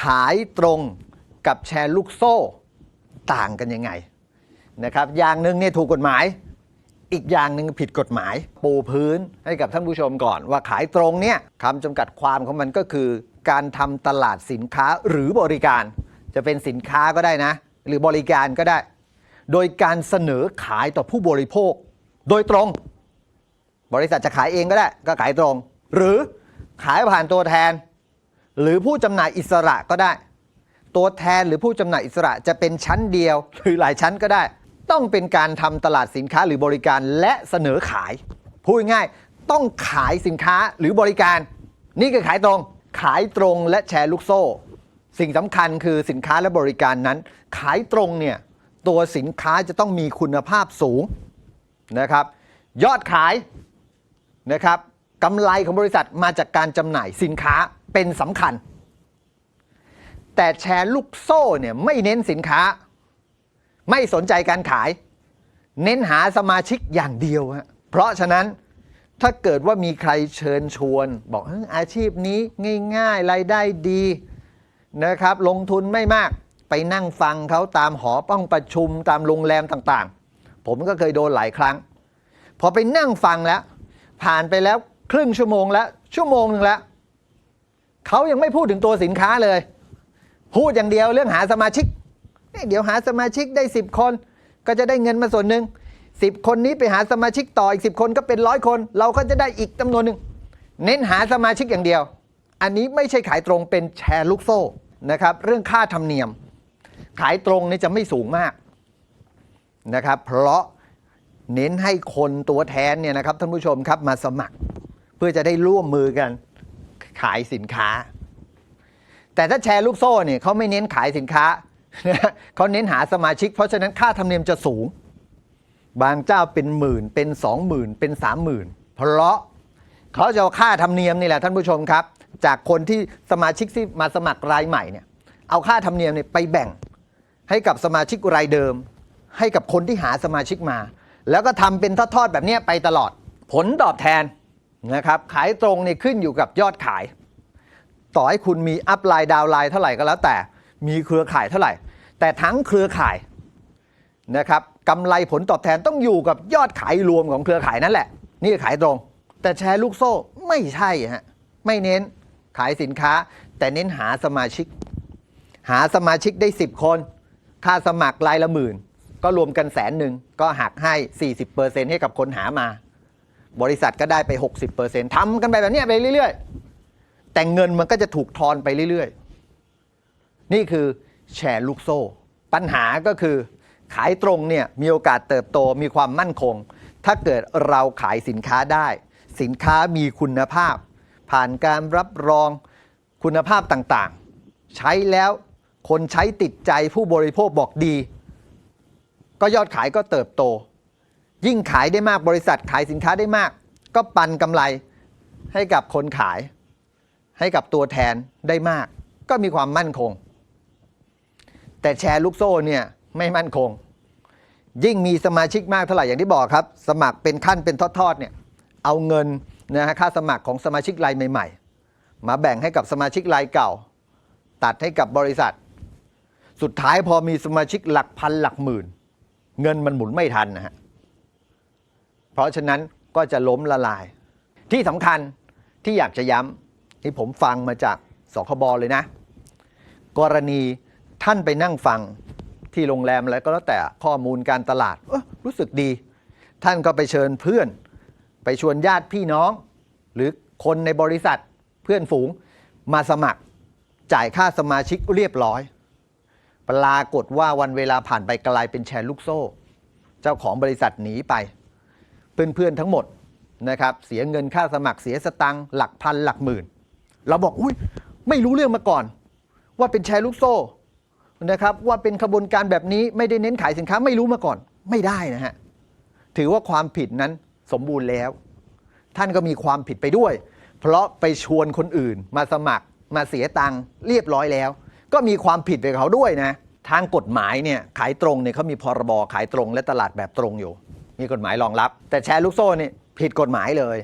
ขายตรงกับแชร์ลูกโซ่ต่างกันยังไงนะครับ อย่างหนึ่งเนี่ยถูกกฎหมาย อีกอย่างหนึ่งผิดกฎหมาย ปูพื้นให้กับท่านผู้ชมก่อน ว่าขายตรงเนี่ยคำจำกัดความของมันก็คือ การทำตลาดสินค้าหรือบริการ จะเป็นสินค้าก็ได้นะ หรือบริการก็ได้ โดยการเสนอขายต่อผู้บริโภค โดยตรง บริษัทจะขายเองก็ได้ ก็ขายตรง หรือขายผ่านตัวแทน หรือผู้จำหน่ายอิสระก็ได้ ตัวแทนหรือผู้จำหน่ายอิสระจะเป็นชั้นเดียว หรือหลายชั้นก็ได้ ต้องเป็นการทำตลาดสินค้าหรือบริการและเสนอขาย พูดง่ายต้องขายสินค้าหรือบริการ นี่คือขายตรง ขายตรงและแชร์ลูกโซ่ สิ่งสำคัญคือสินค้าและบริการนั้น ขายตรงเนี่ยตัวสินค้าจะต้องมีคุณภาพสูงนะครับ ยอดขายนะครับ กำไรของบริษัทมาจากการจำหน่ายสินค้าเป็นสำคัญ แต่แชร์ลูกโซ่เนี่ยไม่เน้นสินค้า ไม่สนใจการขาย เน้นหาสมาชิกอย่างเดียวฮะเพราะฉะนั้นถ้าเกิดว่ามีใครเชิญชวน บอกเฮ้ยอาชีพนี้ง่ายๆรายได้ดีนะครับ ลงทุนไม่มากไปนั่งฟังเขาตามหอป้องประชุมตามโรงแรมต่างๆ ผมก็เคยโดนหลายครั้ง พอไปนั่งฟังแล้ว ผ่านไปแล้ว ครึ่งชั่วโมงแล้วชั่วโมงหนึ่งแล้วเขายังไม่พูดถึงตัวสินค้าเลย พูดอย่างเดียวเรื่องหาสมาชิกเอ๊ะเดี๋ยวหาสมาชิกได้ 10 คน ก็จะได้เงินมาส่วนหนึ่ง10 คนนี้ไปหาสมาชิกต่ออีก 10 คนก็เป็นร้อยคน เราก็จะได้อีกจำนวนหนึ่งเน้นหาสมาชิกอย่างเดียว อันนี้ไม่ใช่ขายตรงเป็นแชร์ลูกโซ่นะครับเรื่องค่าธรรมเนียม ขายตรงนี่จะไม่สูงมากนะครับเพราะเน้นให้คนตัวแทนเนี่ยนะครับท่านผู้ชมครับมาสมัคร พื่อจะได้ร่วมมือกันขายสินค้า แต่ถ้าแชร์ลูกโซ่เนี่ยเขาไม่เน้นขายสินค้าเขาเน้นหาสมาชิก เพราะฉะนั้นค่าธรรมเนียมจะสูง บางเจ้าเป็นหมื่น เป็นสองหมื่นเป็นสามหมื่นเพราะเขาจะเอาค่าธรรมเนียมนี่แหละท่านผู้ชมครับ จากคนที่สมาชิกที่มาสมัครรายใหม่เนี่ยเอาค่าธรรมเนียมเนี่ยไปแบ่งให้กับสมาชิกรายเดิม ให้กับคนที่หาสมาชิกมา แล้วก็ทำเป็นทอดๆแบบนี้ไปตลอด ผลตอบแทน นะครับขายตรงเนี่ยขึ้นอยู่กับยอดขาย ต่อให้คุณมีอัพไลน์ดาวไลน์เท่าไหร่ก็แล้วแต่มีเครือข่ายเท่าไหร่ แต่ทั้งเครือข่ายนะครับกำไรผลตอบแทนต้องอยู่กับยอดขายรวมของเครือข่ายนั่นแหละ นี่ขายตรง แต่แชร์ลูกโซ่ไม่ใช่ฮะไม่เน้นขายสินค้า แต่เน้นหาสมาชิก หาสมาชิกได้ 10 คน ค่าสมัครรายละหมื่น ก็รวมกันแสนหนึ่งก็หักให้ 40%ให้กับคนหามา บริษัทก็ได้ไป 60%ทำกันไปแบบนี้ไปเรื่อย ๆ แต่เงินมันก็จะถูกทอนไปเรื่อย ๆ นี่คือแชร์ลูกโซ่ ปัญหาก็คือ ขายตรงเนี่ยมีโอกาสเติบโตมีความมั่นคง ถ้าเกิดเราขายสินค้าได้ สินค้ามีคุณภาพ ผ่านการรับรองคุณภาพต่างๆ ใช้แล้วคนใช้ติดใจผู้บริโภคบอกดี ก็ยอดขายก็เติบโต ยิ่งขายได้มากบริษัทขายสินค้าได้มาก ก็ปันกำไรให้กับคนขาย ให้กับตัวแทนได้มาก ก็มีความมั่นคง แต่แชร์ลูกโซ่เนี่ยไม่มั่นคง ยิ่งมีสมาชิกมากเท่าไหร่อย่างที่บอกครับ สมัครเป็นขั้นเป็นทอดๆเนี่ยเอาเงินนะฮะค่าสมัครของสมาชิกรายใหม่ ๆ มาแบ่งให้กับสมาชิกรายเก่า ตัดให้กับบริษัท สุดท้ายพอมีสมาชิกหลักพันหลักหมื่น เงินมันหมุนไม่ทันนะฮะ เพราะฉะนั้นก็จะล้มละลาย ที่สำคัญที่อยากจะย้ำที่ผมฟังมาจากสคบเลยนะ กรณีท่านไปนั่งฟังที่โรงแรมอะไรก็แล้วแต่ข้อมูลการตลาดรู้สึกดี ท่านก็ไปเชิญเพื่อน ไปชวนญาติพี่น้อง หรือคนในบริษัทเพื่อนฝูงมาสมัครจ่ายค่าสมาชิกเรียบร้อย ปรากฏว่าวันเวลาผ่านไปกลายเป็นแชร์ลูกโซ่ เจ้าของบริษัทหนีไป เพื่อนๆทั้งหมดนะครับเสียเงินค่าสมัครเสียสตังค์หลักพันหลักหมื่น เราบอกอุ้ยไม่รู้เรื่องมาก่อน ว่าเป็นแชร์ลูกโซ่นะครับว่าเป็นขบวนการแบบนี้ไม่ได้เน้นขายสินค้าไม่รู้มาก่อนไม่ได้นะฮะถือว่าความผิดนั้นสมบูรณ์แล้ว ท่านก็มีความผิดไปด้วย เพราะไปชวนคนอื่นมาสมัครมาเสียตังค์เรียบร้อยแล้ว ก็มีความผิดไปเขาด้วยนะทางกฎหมายเนี่ยขายตรงเนี่ยเขามีพรบขายตรงและตลาดแบบตรงอยู่ มีกฎหมายรองรับ แต่แชร์ลูกโซ่เนี่ยผิดกฎหมายเลย